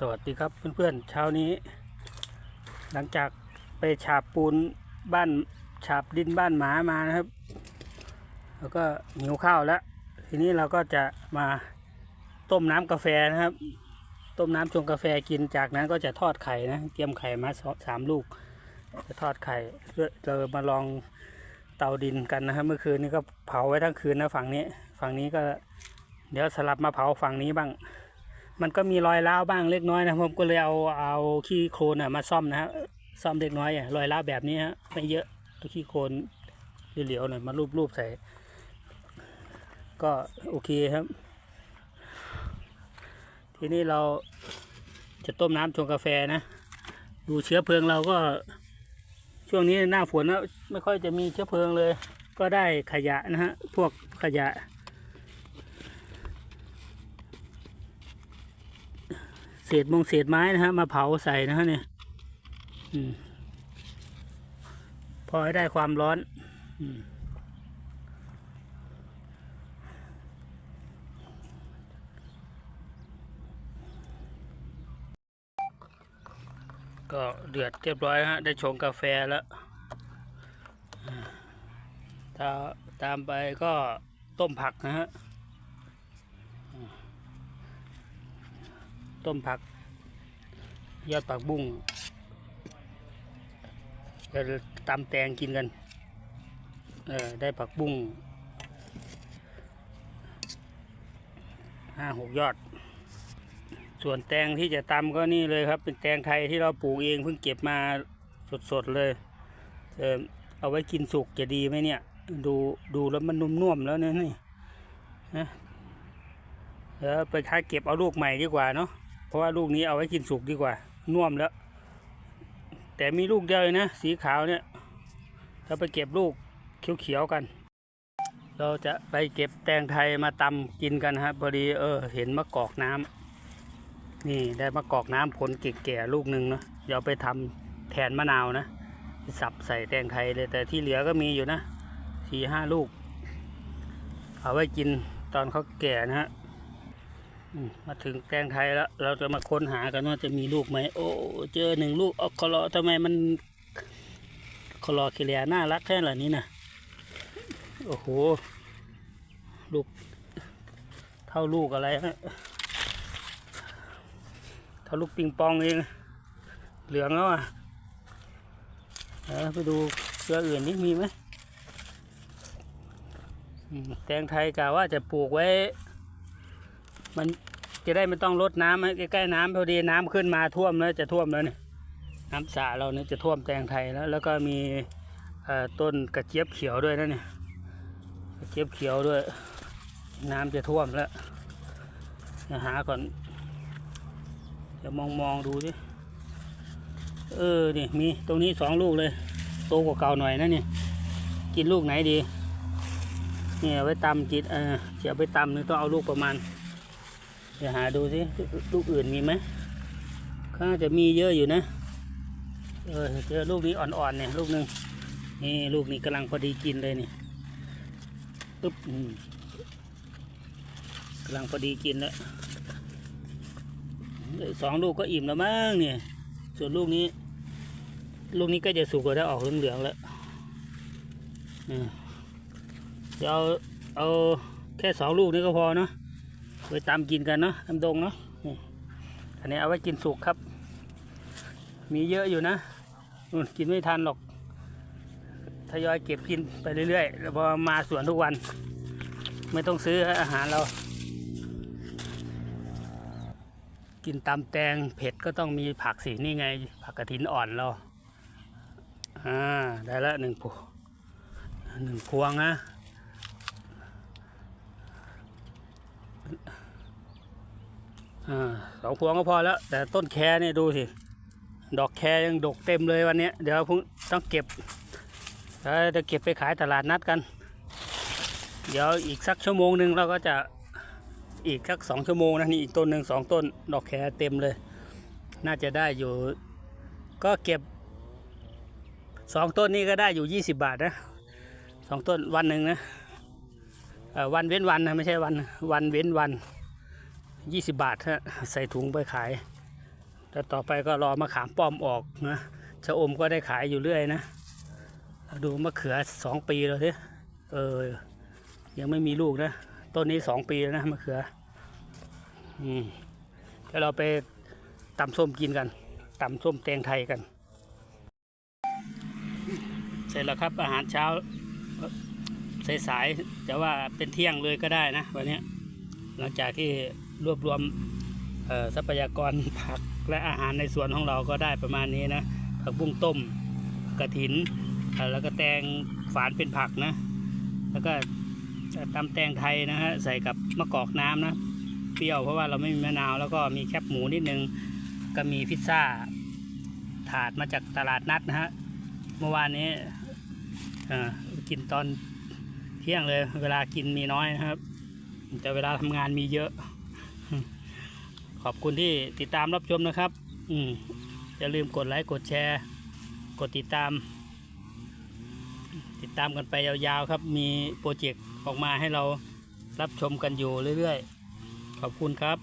สวัสดีครับเพื่อนๆเช้านี้ หลังจากไปฉาบปูนบ้านฉาบดินบ้านหมามานะครับ แล้วก็หิวข้าวแล้ว ทีนี้เราก็จะมาต้มน้ำกาแฟนะครับ ต้มน้ำชงกาแฟกินจากนั้นก็จะทอดไข่นะเตรียมไข่มาสามลูก จะทอดไข่เพื่อเรามาลองเตาดินกันนะครับเมื่อคืนนี้ก็เผาไว้ทั้งคืนนะฝั่งนี้ ฝั่งนี้ก็เดี๋ยวสลับมาเผาฝั่งนี้บ้าง มันก็มีรอยร้าวบ้างเล็กน้อยนะผมก็เลยเอาเอาขี้โคลนมาซ่อมนะฮะซ่อมเล็กน้อยอะรอยร้าวแบบนี้ฮะไม่เยอะเอาขี้โคลนเหลียวๆหน่อยมารูปๆใส่ ก็โอเคครับ ทีนี้เราจะต้มน้ำชงกาแฟนะ ดูเชื้อเพลิงเราก็ ช่วงนี้หน้าฝนนะไม่ค่อยจะมีเชื้อเพลิงเลย ก็ได้ขยะนะฮะพวกขยะ เศ ษมงเศษไม้นะฮะมาเผาใส่นะฮะเนี่ยพอให้ได้ความร้อนก็เดือดเรียบร้อยฮะ ได้ชงกาแฟแล้วตาตามไปก็ต้มผักนะฮะอืม ต้มผัก ยอดผักบุ้งจะตำแตงกินกัน เออ ได้ผักบุ้งห้าหกยอด ส่วนแตงที่จะตำก็นี่เลยครับ เป็นแตงไทยที่เราปลูกเองเพิ่งเก็บมาสดๆเลย เออเอาไว้กินสุกจะดีไหมเนี่ย ดูดูแล้วมันนุ่มๆแล้วเนี่ยนี่นะเดี๋ยวไปค้าเก็บเอาลูกใหม่ดีกว่าเนาะ เพราะว่าลูกนี้เอาไว้กินสุกดีกว่าน่วมแล้ว แต่มีลูกเดียวนะ สีขาวเนี่ยเราไปเก็บลูกเขียวๆกัน เราจะไปเก็บแตงไทยมาตำกินกันครับพอดีเออ เห็นมะกอกน้ำนี่ได้มะกอกน้ำผลแก่ๆลูกหนึ่งเนาะเดี๋ยวไปทำแทนมะนาวนะสับใส่แตงไทยเลยแต่ที่เหลือก็มีอยู่นะสี่ห้าลูก เอาไว้กินตอนเขาแก่นะฮะ มาถึงแตงไทยแล้ว เราจะมาค้นหากันว่าจะมีลูกไหม โอ้ เจอหนึ่งลูกอคลอทำไมมันคลอเคเลียน่ารักแค่ไหนนี้นะโอ้โห ลูก เท่าลูกอะไรฮะเท่าลูกปิงปองเอง เหลืองแล้วอะเออไปดูเครืออื่นนี่มีไหมอืมแตงไทยกะว่าจะปลูกไว้ มันจะได้ไม่ต้องลดน้ำใกล้ๆน้ำพอดีน้ำขึ้นมาท่วมแล้วจะท่วมแล้วเนี่ยน้ำสระเราเนี่ยจะท่วมแตงไทยแล้ว แล้วก็มีต้นกระเจี๊ยบเขียวด้วยนะเนี่ยกระเจี๊ยบเขียวด้วย น้ำจะท่วมแล้วจะหาก่อนจะมองมองๆดูดิเออนี่มีตรงนี้สองลูกเลยโตกว่าเก่าหน่อยนะเนี่ยกินลูกไหนดีเนี่ยไว้ตำจิตเออจะเอาไปตำนี่ต้องเอาลูกประมาณ เดี๋ยวหาดูสิลูกอื่นมีไหมข้าจะมีเยอะอยู่นะ เออเจอลูกนี้อ่อนๆเนี่ยลูกหนึ่งนี่ลูกนี้กำลังพอดีกินเลยนี่ปึ๊บกำลังพอดีกินแล้วสองลูกก็อิ่มแล้วมั้งเนี่ยส่วนลูกนี้ ลูกนี้ก็จะสุกกว่าได้ออกเหลืองๆแล้วเออเดี๋ยวเอาเอาแค่สองลูกนี้ก็พอเนาะ ไปตามกินกันเนาะน้ำดงเนาะอันนี้เอาไว้กินสุกครับ มีเยอะอยู่นะนู่นกินไม่ทันหรอกทยอยเก็บกินไปเรื่อยๆแล้วพอมาสวนทุกวัน ไม่ต้องซื้ออาหารเรา กินตำแตงเผ็ดก็ต้องมีผักสินี่ไง ผักกระถินอ่อนเราอ่าได้ละหนึ่งพวงหนึ่งพวงนะ อ่า สองพวงก็พอแล้ว แต่ต้นแคเนี่ยดูสิ ดอกแคยังดกเต็มเลยวันนี้ เดี๋ยวพรุ่งต้องเก็บจะเก็บไปขายตลาดนัดกัน เดี๋ยวอีกสักชั่วโมงหนึ่งเราก็จะอีกสักสองชั่วโมงนะนี่อีกต้นหนึ่งสองต้น ดอกแคเต็มเลย น่าจะได้อยู่ ก็เก็บสองต้นนี้ก็ได้อยู่ยี่สิบบาทนะสองต้นวันหนึ่งนะวันเว้นวันนะไม่ใช่วันวันเว้นวัน ยี่สิบบาทฮะใส่ถุงไปขาย แล้วต่อไปก็รอมะขามป้อมออกนะชะอมก็ได้ขายอยู่เรื่อยนะเราดูมะเขือสองปีแล้วทีเออ ยังไม่มีลูกนะ ต้นนี้สองปีแล้วนะมะเขือ อืมเดี๋ยวเราไปตำส้มกินกันตำส้มแตงไทยกัน เสร็จแล้วครับอาหารเช้าสายๆจะว่าเป็นเที่ยงเลยก็ได้นะวันนี้ หลังจากที่รวบรวมทรัพยากรผักและอาหารในสวนของเราก็ได้ประมาณนี้นะผักบุ้งต้มกระถิน แล้วก็แตงฝานเป็นผักนะ แล้วก็ตำแตงไทยนะฮะใส่กับมะกอกน้ำนะเปรี้ยวเพราะว่าเราไม่มีมะนาวแล้วก็มีแคบหมูนิดนึงก็มีพิซซ่าถาดมาจากตลาดนัดนะฮะเมื่อวานนี้กินตอนเที่ยงเลยเวลากินมีน้อยนะครับ แต่เวลาทำงานมีเยอะ ขอบคุณที่ติดตามรับชมนะครับ อืมอย่าลืมกดไลค์ กดแชร์ กดติดตาม ติดตามกันไปยาวๆครับ มีโปรเจกต์ออกมาให้เรารับชมกันอยู่เรื่อยๆ ขอบคุณครับ